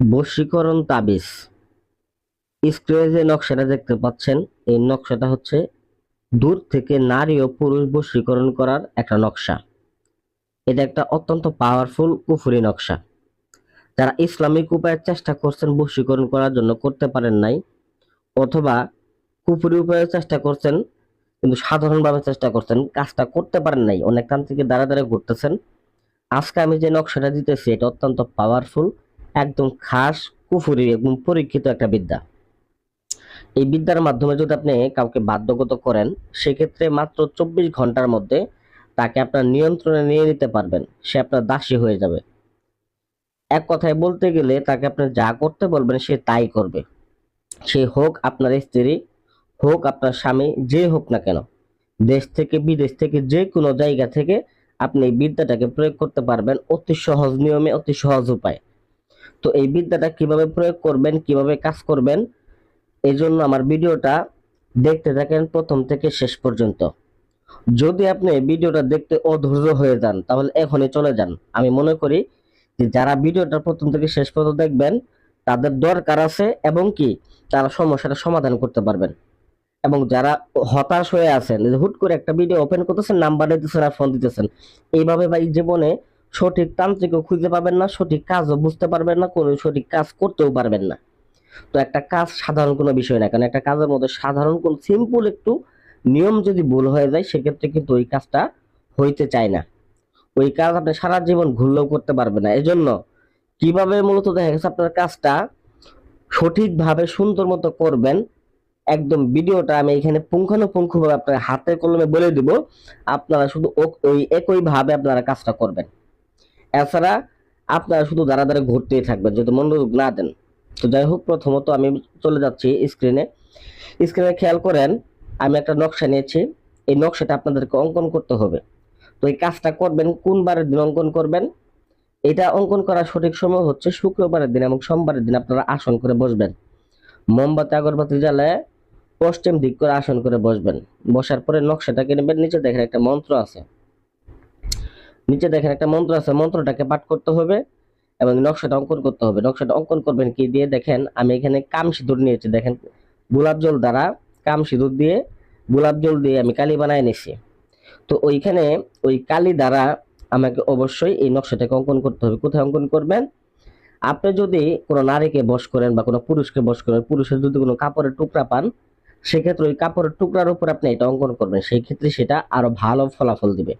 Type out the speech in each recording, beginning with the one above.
বশীকরণ তাবিজ। স্ক্রিনে যে নকশাটা দেখতে পাচ্ছেন, এই নকশাটা হচ্ছে দূর থেকে নারী ও পুরুষ বশীকরণ করার একটা নকশা। এটা একটা অত্যন্ত পাওয়ারফুল কুফুরি নকশা। যারা ইসলামিক উপায়ে চেষ্টা করছেন বশীকরণ করার জন্য করতে পারেন নাই, অথবা কুফুরি উপায়ে চেষ্টা করছেন, কিন্তু সাধারণভাবে চেষ্টা করছেন, কাজটা করতে পারেন নাই অনেক তান্ত্রিকের দ্বারা দ্বারা ঘুরতেছেন, আজকে আমি যে নকশাটা দিতেছি, এটা অত্যন্ত পাওয়ারফুল একদম খাস কুফুরি এবং পরীক্ষিত একটা বিদ্যা। এই বিদ্যার মাধ্যমে যদি আপনি কাউকে বাধ্যগত করেন, সেক্ষেত্রে মাত্র চব্বিশ ঘণ্টার মধ্যে তাকে আপনার নিয়ন্ত্রণে নিয়ে নিতে পারবেন, সে আপনার দাসী হয়ে যাবে। এক কথায় বলতে গেলে তাকে আপনি যা করতে বলবেন, সে তাই করবে। সে হোক আপনার স্ত্রী, হোক আপনার স্বামী, যে হোক না কেন, দেশ থেকে, বিদেশ থেকে, যে কোনো জায়গা থেকে আপনি এই বিদ্যাটাকে প্রয়োগ করতে পারবেন অতি সহজ নিয়মে, অতি সহজ উপায়। তো এই বিদ্যাটা কীভাবে প্রয়োগ করবেন, কীভাবে কাজ করবেন এই জন্য আমার ভিডিওটা দেখতে থাকেন প্রথম থেকে শেষ পর্যন্ত। যদি আপনি ভিডিওটা দেখতে অধৈর্য হয়ে যান, তাহলে এখনই চলে যান। আমি মনে করি যে যারা ভিডিওটা প্রথম থেকে শেষ পর্যন্ত দেখবেন, তাদের দরকার আছে এবং কি তারা সমস্যাটা সমাধান করতে পারবেন। এবং যারা হতাশ হয়ে আছেন হুট করে একটা ভিডিও ওপেন করতেছেন নাম্বার দিতেছেন আর ফোন দিতেছেন, এইভাবে ভাই জীবনে সঠিক তান্ত্রিকও খুঁজে পাবেন না, সঠিক কাজও বুঝতে পারবেন না, কোনো সঠিক কাজ করতেও পারবেন না। তো একটা কাজ সাধারণ কোনো বিষয় না, কারণ একটা কাজের মধ্যে সাধারণ কোন সিম্পল একটু নিয়ম যদি ভুল হয়ে যায়, সেক্ষেত্রে কিন্তু ওই কাজটা হইতে চায় না। ওই কাজ আপনি সারা জীবন ঘুরলেও করতে পারবেন না। এজন্য কীভাবে মূলত দেখা গেছে, আপনার কাজটা সঠিকভাবে সুন্দর মতো করবেন, একদম ভিডিওটা আমি এখানে পুঙ্খানুপুঙ্খভাবে আপনার হাতে কলমে বলে দিব, আপনারা শুধু ওই একই ভাবে আপনারা কাজটা করবেন। এছাড়া আপনারা শুধু দাঁড়া দাঁড়া ঘুরতেই থাকবেন, যদি মনোযোগ না দেন। তো যাই হোক, প্রথমত আমি চলে যাচ্ছি স্ক্রিনে স্ক্রিনে খেয়াল করেন, আমি একটা নকশা নিয়েছি। এই নকশাটা আপনাদেরকে অঙ্কন করতে হবে। তো এই কাজটা করবেন, কোন বারের দিন অঙ্কন করবেন? এটা অঙ্কন করার সঠিক সময় হচ্ছে শুক্রবারের দিন এবং সোমবারের দিন আপনারা আসন করে বসবেন। মোমবাতি, আগরবাতি জ্বালায় পশ্চিম দিক করে আসন করে বসবেন। বসার পরে নকশাটাকে নেবেন, নিচে দেখেন একটা মন্ত্র আছে। নিচে দেখেন একটা মন্ত্র আছে, মন্ত্রটাকে পাঠ করতে হবে এবং নকশাটা অঙ্কন করতে হবে। নকশাটা অঙ্কন করবেন কি দিয়ে? দেখেন আমি এখানে কাম সিঁদুর নিয়েছি। দেখেন গোলাপ জল দ্বারা কাম সিঁদুর দিয়ে গোলাপ জল দিয়ে আমি কালি বানায় নিছি। তো ওইখানে ওই কালি দ্বারা আমাকে অবশ্যই এই নকশাটাকে অঙ্কন করতে হবে। কোথায় অঙ্কন করবেন? আপনি যদি কোনো নারীকে বশ করেন বা কোনো পুরুষকে বশ করেন, পুরুষের যদি কোনো কাপড়ের টুকরা পান, সেক্ষেত্রে ওই কাপড়ের টুকরার উপর আপনি এটা অঙ্কন করবেন। সেই ক্ষেত্রে সেটা আরও ভালো ফলাফল দিবে।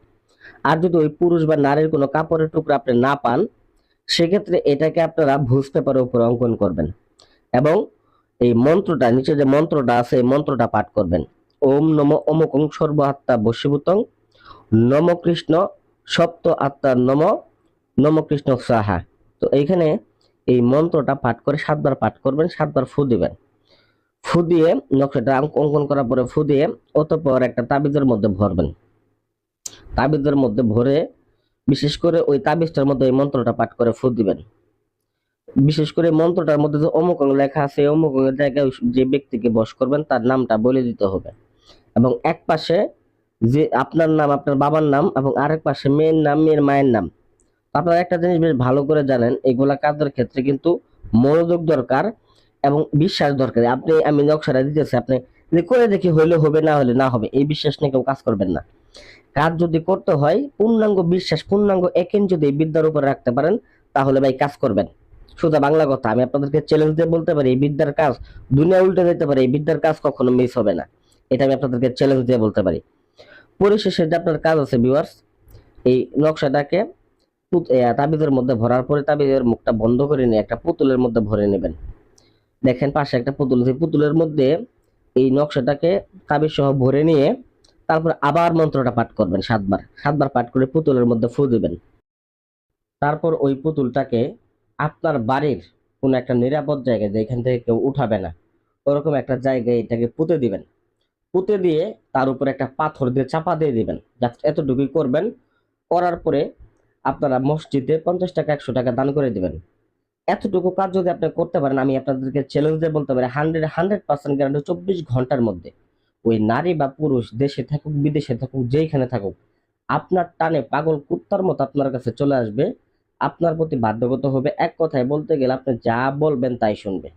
আর যদি ওই পুরুষ বা নারীর কোনো কাপড়ের টুকরা আপনি না পান, সেক্ষেত্রে এটাকে আপনারা ভুজ পেপারের উপর অঙ্কন করবেন এবং এই মন্ত্রটা, নিচে যে মন্ত্রটা আছে, এই মন্ত্রটা পাঠ করবেন। ওম নম অমুকং সর্ব আত্মা বশীভূতং, নম কৃষ্ণ সপ্ত আত্মা নম নম কৃষ্ণ সাহা তো এইখানে এই মন্ত্রটা পাঠ করে সাতবার পাঠ করবেন, সাতবার ফু দিবেন। ফু দিয়ে নকশাটা অঙ্কন করার পরে ফু দিয়ে অতঃপর একটা তাবিজের মধ্যে ভরবেন। তাবিজের মধ্যে ভরে, বিশেষ করে ওই তাবিজটার মধ্যে এই মন্ত্রটা পাঠ করে ফু দিবেন। বিশেষ করে মন্ত্রটার মধ্যে যে অমুক লেখা আছে অমুক জায়গায় যে ব্যক্তিকে বস করবেন, তার নামটা বলে দিতে হবে। এবং এক পাশে যে আপনার নাম, আপনার বাবার নাম এবং আরেক পাশে মেয়ের নাম, মেয়ের মায়ের নাম। আপনারা একটা জিনিস বেশ ভালো করে জানেন, এগুলা কাজের ক্ষেত্রে কিন্তু মনোযোগ দরকার এবং বিশ্বাস দরকার। আপনি, আমি নকশাটা দিতেছি, আপনি করে দেখি হইলে হবে, না হলে না হবে, এই বিশ্বাস নিয়ে কেউ কাজ করবেন না। কাজ যদি করতে হয়, পূর্ণাঙ্গ বিশ্বাস, পূর্ণাঙ্গ একেন যদি বিদ্যার উপরে রাখতে পারেন, তাহলে ভাই কাজ করবেন। শুধু বাংলা কথা, আমি আপনাদেরকে চ্যালেঞ্জ দিয়ে বলতে পারি, এই বিদ্যার কাজ দুনিয়া উল্টে যেতে পারে, এই বিদ্যার কাজ কখনো মিস হবে না। এটা আমি আপনাদেরকে চ্যালেঞ্জ দিয়ে বলতে পারি। পরিশেষে যে আপনার কাজ আছে ভিউয়ার্স এই নকশাটাকে তাবিজের মধ্যে ভরার পরে তাবিজের মুখটা বন্ধ করে নিয়ে একটা পুতুলের মধ্যে ভরে নেবেন। দেখেন পাশে একটা পুতুল আছে পুতুলের মধ্যে এই নকশাটাকে তাবিজ সহ ভরে নিয়ে তারপর আবার মন্ত্রটা পাঠ করবেন সাতবার। সাতবার পাঠ করে পুতুলের মধ্যে ফু দেবেন। তারপর ওই পুতুলটাকে আপনার বাড়ির কোনো একটা নিরাপদ জায়গায় যেখান থেকে কেউ উঠাবে না, ওরকম একটা জায়গায় এটাকে পুঁতে দিবেন। পুঁতে দিয়ে তার উপর একটা পাথর দিয়ে চাপা দিয়ে দিবেন। জাস্ট এতটুকুই করবেন। করার পরে আপনারা মসজিদে পঞ্চাশ টাকা, একশো টাকা দান করে দিবেন। এতটুকু কাজ যদি আপনি করতে পারেন, আমি আপনাদেরকে চ্যালেঞ্জ বলতে পারি হান্ড্রেড হান্ড্রেড পার্সেন্ট গ্যারান্টি চব্বিশ ঘণ্টার মধ্যে। ওই নারী বা পুরুষ দেশে থাকুক, বিদেশে থাকুক, যেইখানে থাকুক, আপনার টানে পাগল কুত্তার মতো আপনার কাছে চলে আসবে। আপনার প্রতি বাধ্যগত হবে। এক কথায় বলতে গেলে আপনি যা বলবেন তাই শুনবে।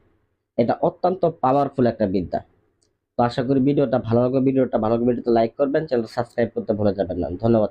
এটা অত্যন্ত পাওয়ারফুল একটা বিদ্যা। তো আশা করি ভিডিওটা ভালো লাগবে ভিডিওটা ভালো লাগবে ভিডিওটা লাইক করবেন চ্যানেল সাবস্ক্রাইব করতে ভুলে যাবেন না। ধন্যবাদ।